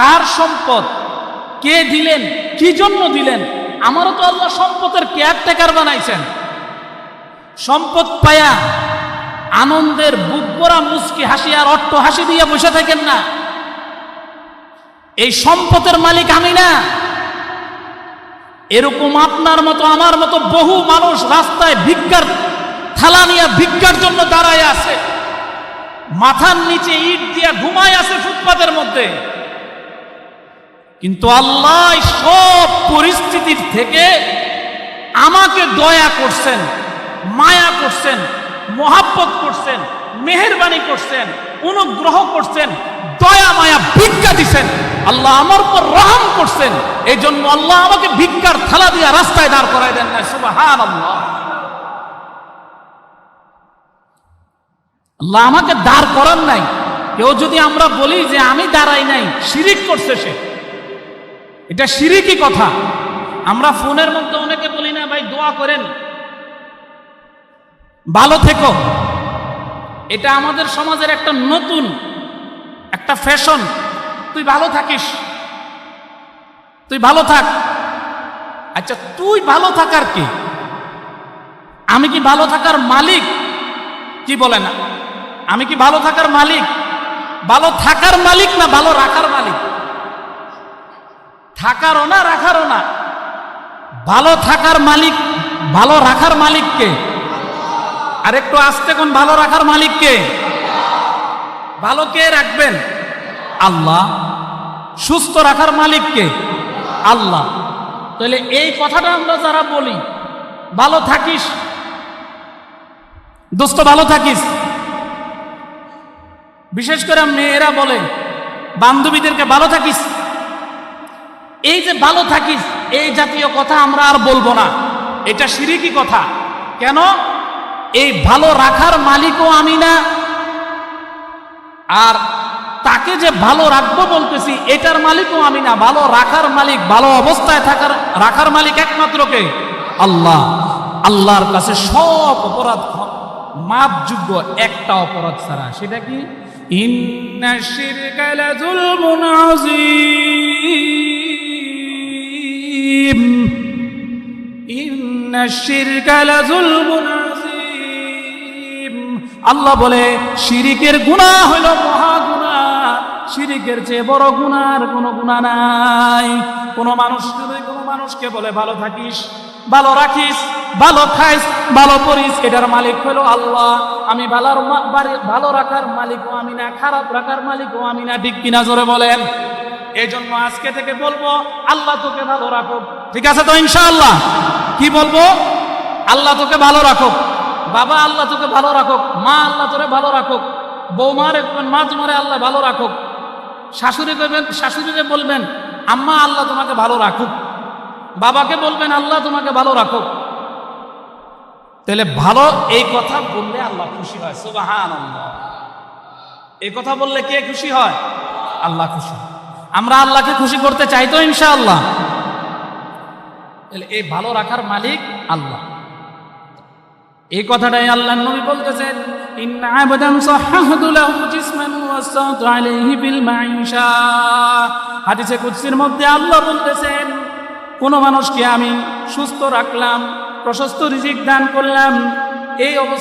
কার সম্পদ? কে দিলেন? কি জন্য দিলেন? আমারও তো আল্লাহ সম্পদের কেয়ারটেকার বানাইছেন। সম্পদ পায়া আনন্দের বুক ভরা মুচকি হাসি আর অট্ট হাসি দিয়ে বসে থাকেন না। এই সম্পদের মালিক আমি না। এরকম আপনার মতো, আমার মতো বহু মানুষ রাস্তায় ভিক্ষার থালা নিয়ে ভিক্ষার জন্য দাঁড়ায় আছে। মাথার নিচে ইট দিয়ে ঘুমায় আছে ফুটপাতের মধ্যে। কিন্তু আল্লাহ সব পরিস্থিতির থেকে আমাকে দয়া করছেন, মায়া করছেন, মহাব্বত করছেন, মেহেরবানি করছেন, অনুগ্রহ করছেন, দয়া, মায়া, ভিক্ষা দিছেন আল্লাহ আমার উপর রহম করছেন। এই জন্য আল্লাহ আমাকে ভিক্ষার থালা দিয়ে রাস্তায় দাঁড় করাই দেন না সুবাহান আল্লাহ আল্লাহ আমাকে দাঁড় করার নাই। কেউ যদি আমরা বলি যে আমি দাঁড়াই নাই, শিরিক করছে সে। এটা শিরিকি কথা। আমরা ফোনের মধ্যে অনেকে বলি, না ভাই, দোয়া করেন। ভালো থেকো। এটা আমাদের সমাজের একটা নতুন, একটা ফ্যাশন। তুই ভালো থাকিস। তুই ভালো থাক। আচ্ছা তুই ভালো থাকার কি? আমি কি ভালো থাকার মালিক? কি বলে না আমি কি ভালো থাকার মালিক? ভালো থাকার মালিক না ভালো রাখার মালিক? থাকারও না, রাখারও না। ভালো থাকার মালিক, ভালো রাখার মালিককে আর একটু আসতে কোন ভালো রাখার মালিককে ভালো কে রাখবেন? আল্লাহ। সুস্থ রাখার মালিককে আল্লাহ। তাহলে এই কথাটা আমরা যারা বলি, ভালো থাকিস। দোস্ত, ভালো থাকিস। বিশেষ করে মেয়েরা বলে, বান্ধবীদেরকে ভালো থাকিস। এই যে ভালো থাকিস, এই জাতীয় কথা আমরা আর বলব না। এটা সিরিকি কথা। কেন? এই ভালো রাখার মালিকও আমি না। আর তাকে যে ভালো রাখব বলতেছি, এটার মালিকও আমি না। ভালো রাখার মালিক, ভালো অবস্থায় থাকার, রাখার মালিক একমাত্র কে? আল্লাহ। আল্লাহর কাছে সব অপরাধ মাপযোগ্য একটা অপরাধ ছাড়া। সেটা কি? ইন্না শিরকা লাযুলমুন আযীম। আল্লাহ বলে, শিরিকের গুনাহ হলো মহা গুনাহ শিরিকের চেয়ে বড় গুনার কোনো গুনাহ নাই। কোনো মানুষ যদি কোনো মানুষকে বলে, ভালো থাকিস, ভালো রাখিস, ভালো খাইস, ভালো করিস, এটার মালিক হলো আল্লাহ। আমি ভালোর ভালো রাখার মালিকও আমি না, খারাপ রাখার মালিকও আমি না। ঠিক কিনা জোরে বলেন। এই জন্য আজকে থেকে বলব, আল্লাহ তোকে ভালো রাখো ঠিক আছে তো ইনশাআল্লাহ? কি বলব? আল্লাহ তোকে ভালো রাখো বাবা আল্লাহ তোকে ভালো রাখো মা আল্লাহ তোরে ভালো রাখো বৌমারে মা তোমারে আল্লাহ ভালো রাখো শাশুড়ি করবেন শাশুড়িকে বলবেন, আম্মা আল্লাহ তোমাকে ভালো রাখুক। বাবাকে বলবেন, আল্লাহ তোমাকে ভালো রাখুক। তাহলে ভালো এই কথা বললে আল্লাহ খুশি হয়। সুবাহান এই কথা বললে কে খুশি হয়? আল্লাহ খুশি হয়। আমরা আল্লাহকে খুশি করতে চাই তো ইনশাআল্লাহ। তাহলে এই ভালো রাখার মালিক আল্লাহ। এই কথাটাই আল্লাহ নবী বলতেছেন মধ্যে আল্লাহ বলতেছেন, কোন মানুষকে আমি সুস্থ রাখলাম, প্রশস্ত রিজিক দান করলাম, এই অবস্থা